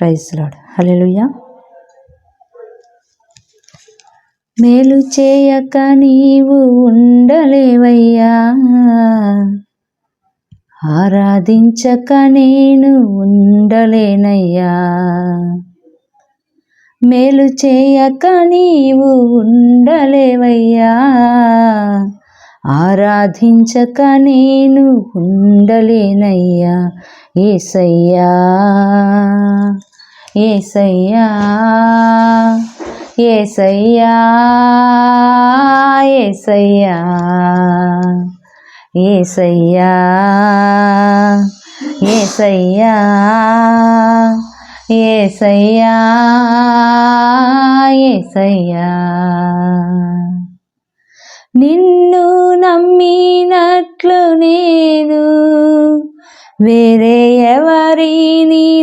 Praise lord. హల్లెలూయా. మేలు చేయక నీవు ఉండలేవయ్యా. ఆరాధించక నేను ఉండలేనయ్యా. మేలు చేయక నీవు ఉండలేవయ్యా. ఆరాధించక నేను ఉండలేనయ్యా. ఏసయ్యా. ఏసయ్యా ఏసయ్యా ఏసయ్యా ఏసయ్యా ఏసయ్యా ఏసయ్యా ఏసయ్యా. నిన్ను నమ్మినట్లు నేను వేరే ఎవరిని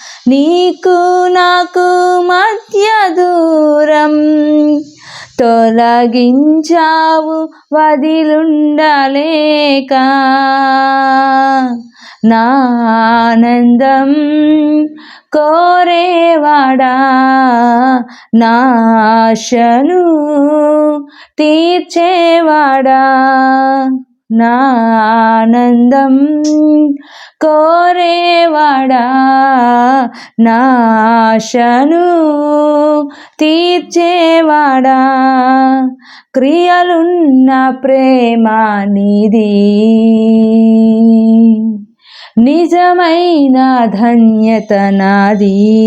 నీకు నాకు మధ్య దూరం తొలగించావు వదిలుండలేక నా ఆనందం కోరేవాడా? నాశను తీర్చేవాడా? నా ఆనందం కోరేవాడా? నాశను తీర్చేవాడా? క్రియలున్న ప్రేమ నిధి నిజమైన ధన్యత నాది.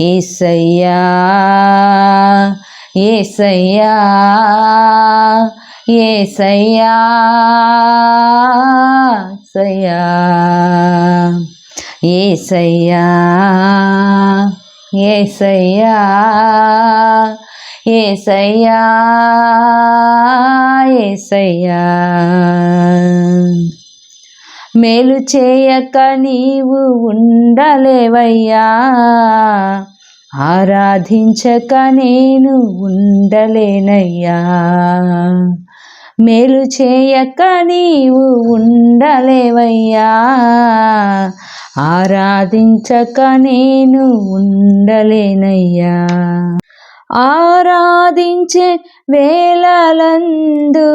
ఏసయ్యా ఏసయ్యా ఏసయ్యా సయ్యా ఏసయ్యా ఏసయ్యా ఏసయ్యా ఏసయ్యా. మేలు చేయక నీవు ఉండలేవయ్యా ఆరాధించక నేను ఉండలేనయ్యా. మేలు చేయక నీవు ఉండలేవయ్యా. ఆరాధించక నేను ఉండలేనయ్యా. ఆరాధించే వేళలందు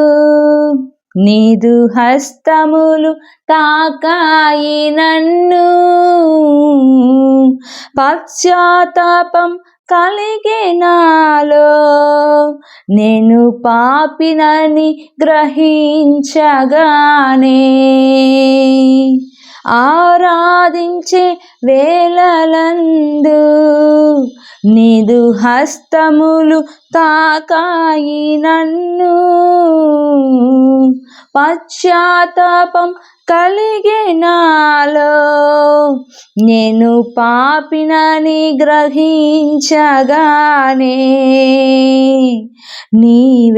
నీదు హస్తములు తాకాయి నన్ను. పశ్చాత్తాపం కలిగే నాలో నేను పాపినని గ్రహించగానే ఆరాధించే వేళలందు నిదు హస్తములు తాకాయి నన్ను. పశ్చాత్తాపం కలిగే నాలో నేను పాపినని గ్రహించగానే నీ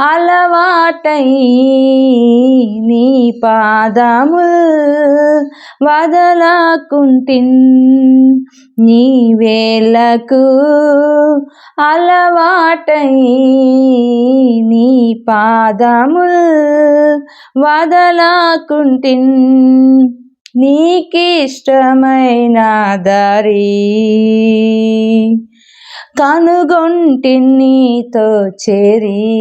అలవాటై నీ పాదము వదలకుంటిన్. నీ అలవాటై నీ పాదము వదలకుంటిన్. నీకిష్టమైన దారి. కనుగొంటి నీతో చేరి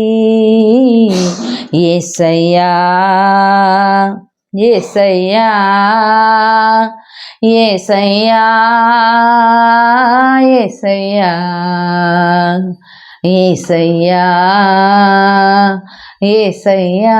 ఏసయ్యా ఏసయ్యా ఏసయ్యా ఏసయ్యా ఏసయ్యా ఏసయ్యా.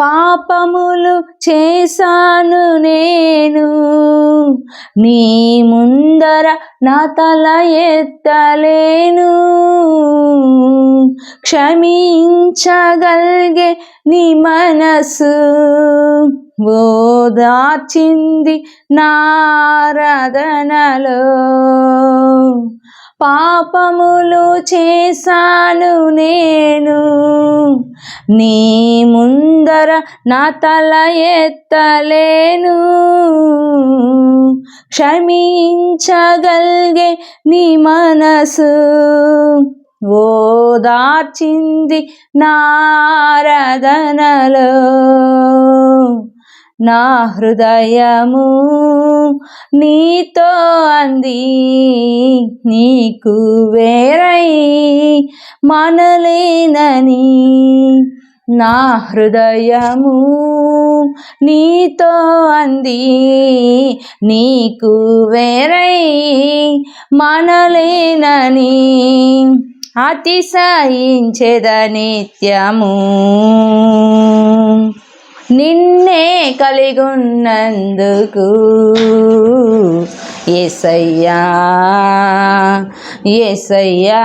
పాపములు చేశాను నేను. నీ ముందర నా తల ఎత్తలేను. క్షమించగలిగే నీ మనసు. ఓదార్చింది నారదనలో. పాపములు చేశాను నేను. నీ ముందర నా తల ఎత్తలేను. క్షమించగలిగే నీ మనసు. ఓదార్చింది నారదనలో నా హృదయము నీతో అంది నీకు వేరై మనలేనని. నా హృదయము నీతో అంది నీకు వేరై మనలేనని అతిశయించెద నిత్యము. నిన్నే కలిగున్నందుకు ఎసయ్యా ఎసయ్యా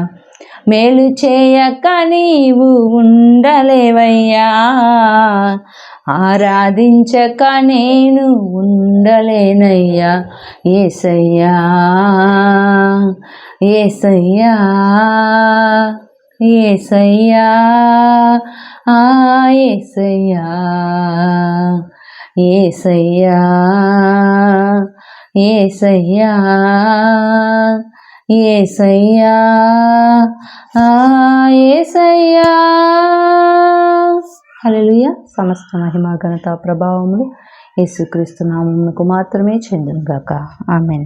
మేలు చేయక నీవు ఉండలేవయ్యా. ఆరాధించక నేను ఉండలేనయ్యా. ఏసయ్యా ఏసయ్యా ఏసయ్యా ఆ ఏసయ్యా ఏసయ్యా ఏసయ్యా. ఏసయ్యా ఏసయ్యా. హల్లెలూయా. సమస్త మహిమ ఘనత ప్రభావములు యేసుక్రీస్తు నామమునకు మాత్రమే చెందునుగాక. ఆమెన్.